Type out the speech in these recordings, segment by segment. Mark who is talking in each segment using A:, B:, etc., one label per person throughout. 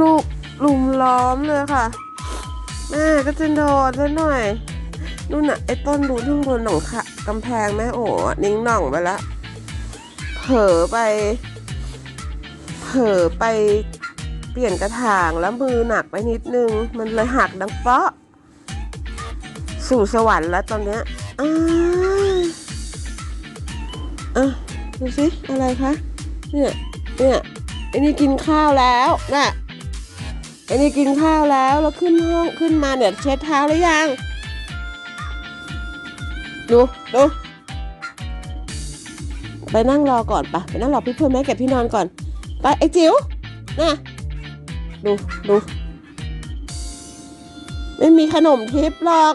A: ลูกลุมล้อมเลยค่ะแม่ก็จะโดดซะหน่อยนู่นน่ะไอ้ต้นดูทุ่งบนหนองคะกำแพงแม่โอ๋อะนิ่งหน่องไปละเผลอไป เผลอไปเปลี่ยนกระถางแล้วมือหนักไปนิดนึง มันเลยหักดังเปาะ สู่สวรรค์แล้วตอนเนี้ยอ้าอะดูสิอะไรคะเนี่ยเนี่ยไอ้นี่กินข้าวแล้วน่ะ อ้นี่กินข้าวแล้วแล้วขึ้นห้องขึ้นมาเนี่ยเช็ดเท้าหรือยัง ดูดูไปนั่งรอก่อนปะไปนั่งรอพี่เพื่อนแม่เก็บที่นอนก่อนไปไอ้จิ๋วน่ะดูดูไม่มีขนมทิพย์หรอก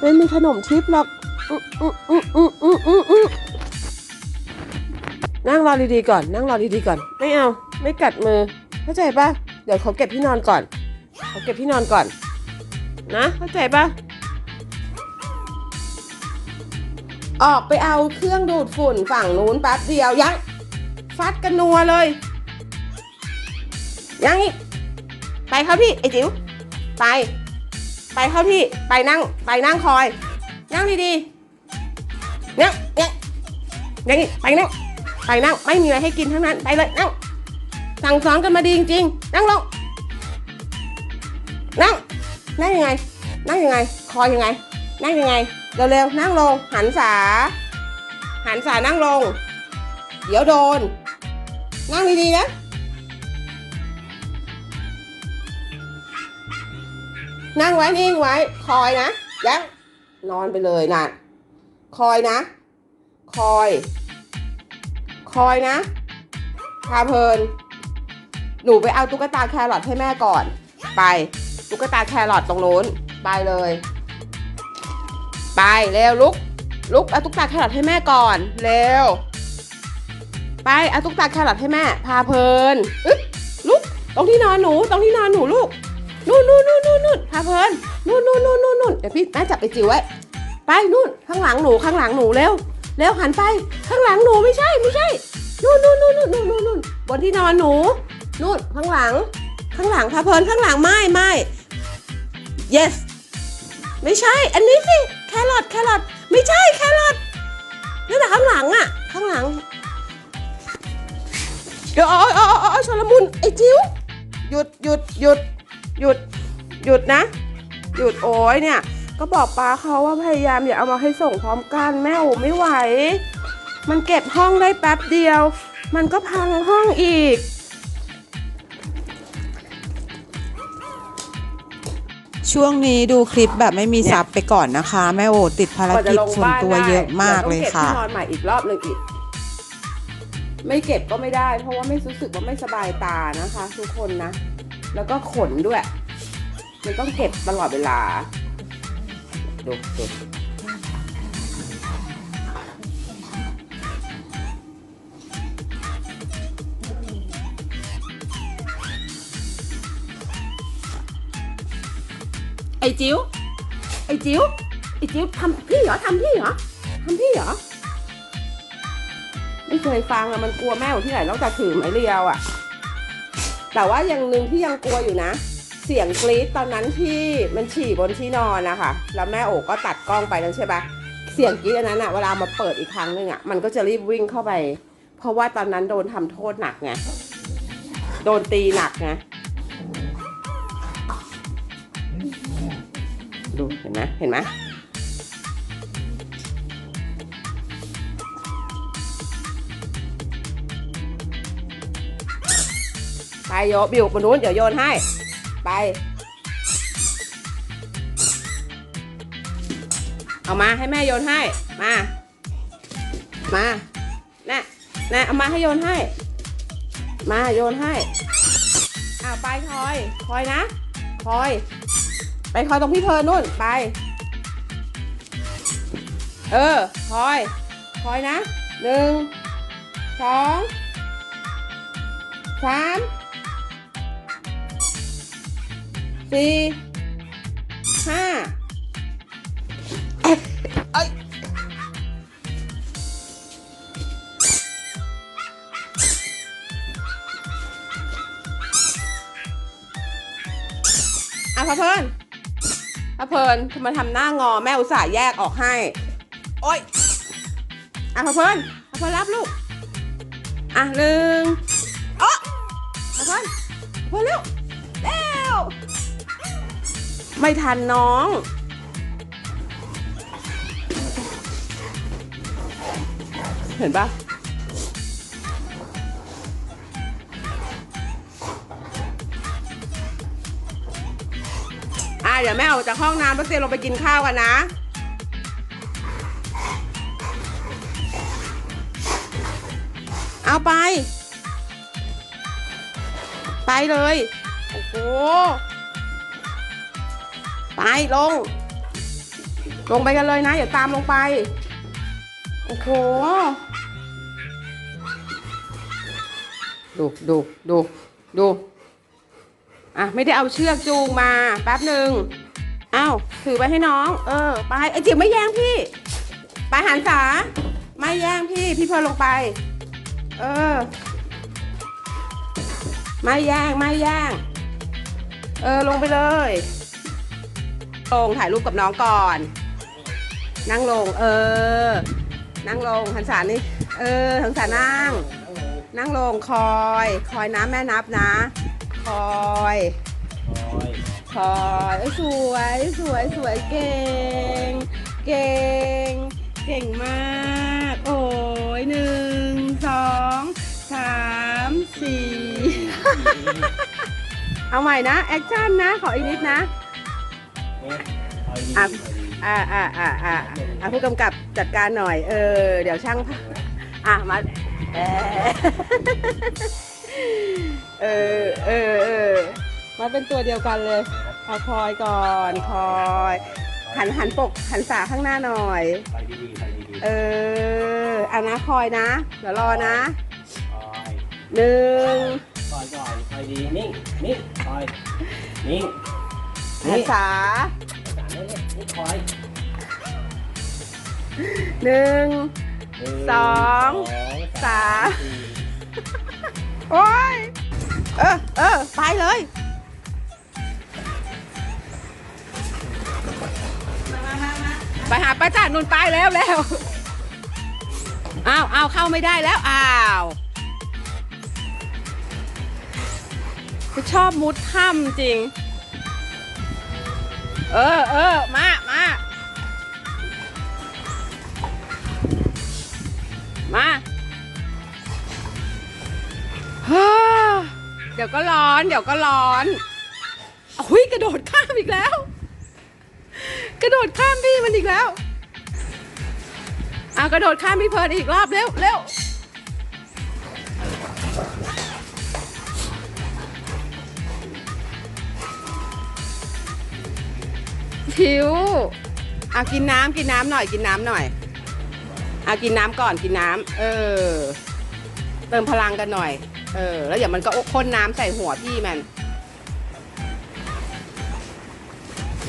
A: ไม่มีขนมทิพย์หรอกนั่งรอดีๆก่อน นั่งรอดีๆก่อน ไม่เอา ไม่กัดมือ เข้าใจปะ เดี๋ยวเขาเก็บที่นอนก่อน เขาเก็บที่นอนก่อน นะ เข้าใจปะออกไปเอาเครื่องดูดฝุ่นฝั่งนู้นแป๊บเดียวยังฟัดกันนัวเลย ยังอีกไปครับพี่ไอ้จิ๋วไป ไปเข้าที่ไปนั่งไปนั่งคอย นั่งดีๆนั่งนั่งนั่งอีกไปนั่งไปนั่งไม่มีอะไรให้กินทั้งนั้นไปเลยนั่ง สั่งสอนกันมาดีจริงๆนั่งลงนั่งนั่งยังไง นั่งยังไง คอยยังไง นั่งยังไง เร็วๆ นั่งลง หันษา หันษานั่งลง เดี๋ยวโดน นั่งดีๆนะนั่งไว้นิ่งไว้ คอยนะยังนอนไปเลยนั่นคอยนะ คอย คอยนะพาเพลิน หนูไปเอาตุ๊กตาแครอทให้แม่ก่อน ไป ตุ๊กตาแครอทตรงโน้น ไปเลย ไปเร็วลุก ลุกเอาตุ๊กตาแครอทให้แม่ก่อน เร็ว ไปเอาตุ๊กตาแครอทให้แม่ พาเพลินอึ๊บลุก ตรงที่นอนหนู ตรงที่นอนหนูลูก นู่นนู่นนู่นนู่นนู่นพาเพลินนู่นนู่นนู่นนู่นนู่นเดี๋ยวพี่แม่จับไปจิ๋วไว้ ไปนู่น ข้างหลังหนู ข้างหลังหนูเร็ว เร็วหันไป ข้างหลังหนูไม่ใช่ ไม่ใช่ นู่นนู่นนู่นนู่นนู่นนู่นบนที่นอนหนู นู่นข้างหลัง ข้างหลังพาเพลินข้างหลังไม่ไม่ yes ไม่ใช่ อันนี้สิแครอทแครอทไม่ใช่แครอทนั่แหละข้างหลังอะข้างหลังเดี๋ยวอ๋ออ๋ออ๋อชลมุนไอ้จิ๋วหยุดหยุดหยุดหยุดหยุดนะ หยุดโอ้ยเนี่ย ก็บอกป้าเขาว่าพยายามอย่าเอามาให้ส่งพร้อมกันแม่โอไม่ไหว มันเก็บห้องได้แป๊บเดียว มันก็พังห้องอีก
B: ช่วงนี้ดูคลิปแบบไม่มีซับไปก่อนนะคะ แม่โอติดภารกิจส่วนตัวเยอะมากเลยค่ะ
A: ดี๋วต้องเก็บที่นอนใหม่อีกรอบหนึ่งอีก ไม่เก็บก็ไม่ได้ เพราะว่าไม่รู้สึกว่าไม่สบายตานะคะ ทุกคนนะ แล้วก็ขนด้วย มันต้องเก็บตลอดเวลาดูดู อ้จิ๋วไอ้จิ๋วไอ้จิ๋วทำพี่เหรอทำพี่เหรอทำพี่เหรอไม่เคยฟังอะมันกลัวแม่อยู่ที่ไหนนอกจากถือไม้เรียวอะแต่ว่าอย่างหนึ่งที่ยังกลัวอยู่นะ เสียงกรี๊ดตอนนั้นที่มันฉี่บนที่นอนนะคะแล้วแม่โอ๋ก็ตัดกล้องไปนั่นใช่ปะเสียงกรี๊ดอันนั้นอะเวลามาเปิดอีกครั้งหนึ่งอะมันก็จะรีบวิ่งเข้าไป เพราะว่าตอนนั้นโดนทำโทษหนักไงโดนตีหนักไง ดูเห็นไหมเห็นไหมไปโยบิวบนนู้นเดี๋ยวโยนให้ ไป เอามาให้แม่โยนให้ มา มาน่ะน่ะเอามาให้โยนให้ มาโยนให้อ้าไปคอย คอยนะ คอย ไปคอยตรงพี่เพลินนู่นไป เออคอยคอยนะหนึ่งสองสามสี่ห้าเอ้ยเอ้ยะเพิ่น พะเพิ่นทำไมทำหน้างอแม่อุตส่าห์แยกออกให้ โอ๊ยอะพะเพิ่นพะเพิ่นรับลูก อะหนึ่งอ๋อพะเพิ่นเพิ่นเร็วเร็วไม่ทันน้องเห็นปะ เดี๋ยวแม่ออกจากห้องน้ำแล้วเตรียมลงไปกินข้าวกันนะ เอาไป ไปเลย โอ้โห ไปลง ลงไปกันเลยนะอย่าตามลงไป โอ้โห ดูดูดูดู อะไม่ได้เอาเชือกจูงมาแป๊บหนึ่งอ้าวถือไปให้น้อง เออ ไปไอจิ๋วไม่แย่งพี่ ไปหันษาไม่แย่งพี่ พี่พลินลงไป เออ ไม่แย่งไม่แย่งเออลงไปเลยลงถ่ายรูปกับน้องก่อน นั่งลง เออ นั่งลงหันษานี่เออหันษานั่ง นั่งลงคอย คอยนะแม่นับนะ คอยคอยเอ้ยสวยสวยสวยเก่ง เก่ง เก่งมาก โอ้ยหนึ่งสองสามสี่เอาใหม่นะ แอคชั่นนะ ขออีกนิดนะอะอ่าอ่าอ่าอ่าอ่าผู้กำกับจัดการหน่อย เออ เดี๋ยวช่างภาพอะ มา เออเออเออเออมาเป็นตัวเดียวกันเลยเอาคอยก่อนคอย หันหันปกหันสาข้างหน้าหน่อย
C: ไปดีๆไปดี
A: เอออะนะคอยนะ เดี๋ยวรอนะ
C: ๆคอย
A: หนึ่ง
C: คอยก่อนคอยดีนิ่งนิ่งคอยนิ่ง
A: หั
C: นิ่
A: น
C: ง
A: สา
C: สามนี่นี่คอย
A: หนึ่ง
C: หนึ่
A: สองสาม
C: สี่
A: โอ้ยเออเออไปเลยไปหาป้าจ่านุนไปแล้วแล้วอ้าวอ้าวเข้าไม่ได้แล้วอ้าวชอบมุดถ้ำจริง เออเออมามามาฮ่า ดี๋ยวก็ร้อน เดี๋ยวก็ร้อนอุ้ยกระโดดข้ามอีกแล้ว กระโดดข้ามพี่มันอีกแล้วเอากระโดดข้ามพี่เพิร์นอีกรอบเร็วเร็วผิวเอากินน้ำกินน้ำหน่อยกินน้ำหน่อยเอากินน้ำก่อนกินน้ำเออ เติมพลังกันหน่อย เออ แล้วเดี๋ยวมันก็พ่นน้ำใส่หัวพี่มัน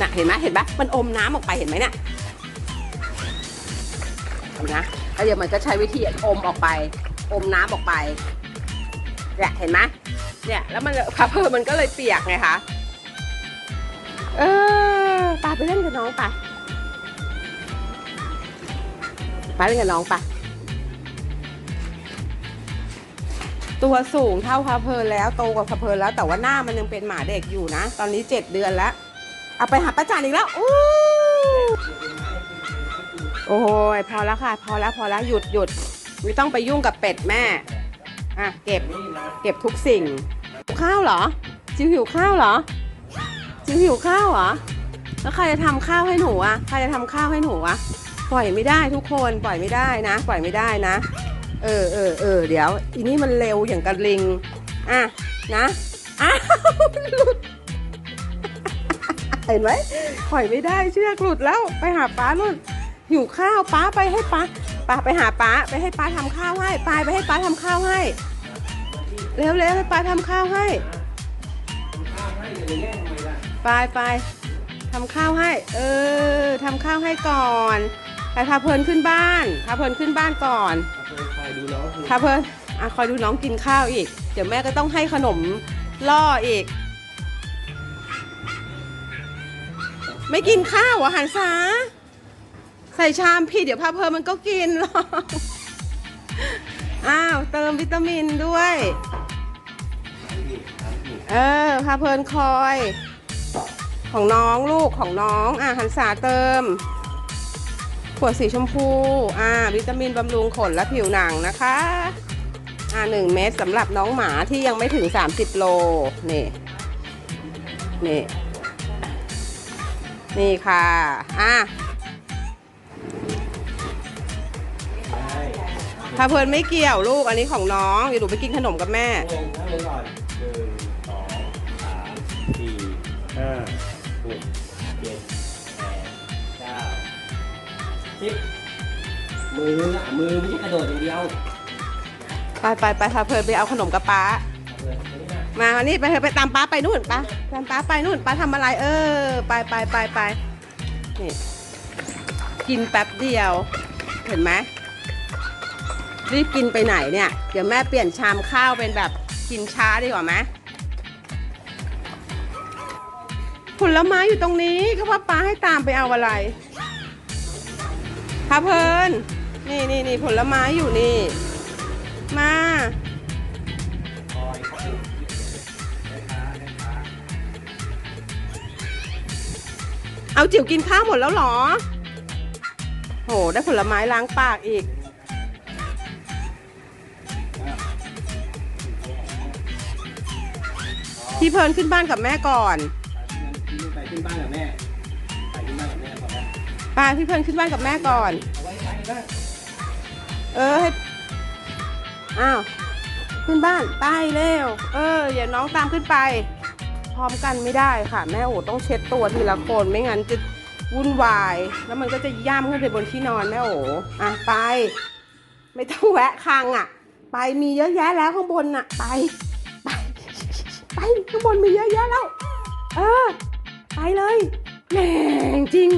A: น่ะ เห็นไหมเห็นปะมันอมน้ำออกไปเห็นไหมน่ะเห็นะแล้วเดี๋ยวมันก็ใช้วิธีอมออกไป อมน้ำออกไปเนี่ยเห็นไหมเนี่ย แล้วมันพาเพอมันก็เลยเปียกไงคะ เออปาไปเล่นกับน้องปะไปเล่นกับน้องปะ ตัวสูงเท่าพาเพลินแล้วโตกว่าพาเพลินแล้ว แต่ว่าหน้ามันยังเป็นหมาเด็กอยู่นะ ตอนนี้เจ็ดเดือนแล้ว เอาไปหาป้าจานอีกแล้วอู้โอ้ยพอแล้วค่ะ พอแล้วพอแล้วหยุดหยุดไม่ต้องไปยุ่งกับเป็ดแม่อะเก็บเก็บทุกสิ่งหิวข้าวเหรอ จิวหิวข้าวเหรอ จิวหิวข้าวเหรอแล้วใครจะทำข้าวให้หนูอะใครจะทำข้าวให้หนูอะปล่อยไม่ได้ทุกคนปล่อยไม่ได้นะ ปล่อยไม่ได้นะ เออเออเออเดี๋ยวอีนี่มันเร็วอย่างกับลิง อะนะอ้าวหลุดเห็นไหมปล่อยไม่ได้เชือกหลุดแล้วไปหาป้านู่นหิวข้าวป้าไปให้ป้าป้าไปหาป้าไปให้ป้าทำข้าวให้ปายไปให้ป้าทำข้าวให้เร็วเร็วให้ป้าทำข้าวให้
C: ข้าวให้อย่ายไมล่ะ
A: ไปไปทำข้าวให้ เออทำข้าวให้ก่อน ไปพาเพลินขึ้นบ้านพาเพลินขึ้นบ้านก่อน
C: เอาไปคอยดูน้องคือ
A: พาเพลินอะคอยดูน้องกินข้าวอีก เดี๋ยวแม่ก็ต้องให้ขนมล่ออีก ไม่กินข้าวเหรอหันษาใส่ชามพี่เดี๋ยวพาเพลินมันก็กินหรอกอ้าวเติมวิตามินด้วย เออพาเพลินคอย ของน้องลูกของน้องอะหันษาเติม ขวดสีชมพู อ่า วิตามินบำรุงขนและผิวหนังนะคะ อ่าหนึ่งเม็ดสำหรับน้องหมาที่ยังไม่ถึง 30 โล นี่ นี่ นี่ค่ะ อะถ้าเพลินไม่เกี่ยวลูก อันนี้ของน้องเดี๋ยวหนูไปกินขนมกับแม่
C: ลงนั่งลงก่อนหนึ่งสองสามสี่ห้า สิบมืออะมือไม่ใช่กระโดดอย่างเดียว
A: ไปไปไปพาเพลินไปเอาขนมกับป้า
C: เอาเลยเอาเลยนะ
A: มาวันนี้ไปเถอะไปตามป้าไปนู่นป้าตามป้าไปนู่นป้าทำอะไร เออ ไปไปไปไปนี่กินแป๊บเดียว เห็นไหมรีบกินไปไหนเนี่ย เดี๋ยวแม่เปลี่ยนชามข้าวเป็นแบบกินช้าดีกว่าไหมผลไม้อยู่ตรงนี้ก็ว่าป้าให้ตามไปเอาอะไรพาเพลินนี่นี่นี่ผลไม้อยู่นี่ มา
C: เอา
A: จิ๋วกินข้าวหมดแล้วหรอ โห ได้ผลไม้ล้างปากอีก พี่เพลินขึ้นบ้านกับแม่ก่อน
C: ไปขึ้นบ้านกับแม่ ป้า
A: พี่เพลินขึ้นบ้านกับแม่ก่อ
C: น
A: เออให้อ้าวขึ้นบ้านไปเร็ว เอออย่าน้องตามขึ้นไป พร้อมกันไม่ได้ค่ะ แม่โอต้องเช็ดตัวทีละคนไม่งั้นจะวุ่นวาย แล้วมันก็จะย่ำขึ้นไปบนที่นอนแม่โออะไป ไม่ต้องแวะคางอะ ไปมีเยอะแยะแล้วข้างบนน่ะ ไป ไปไปข้างบนมีเยอะแยะแล้ว เออ ไปเลยแหม่งจริง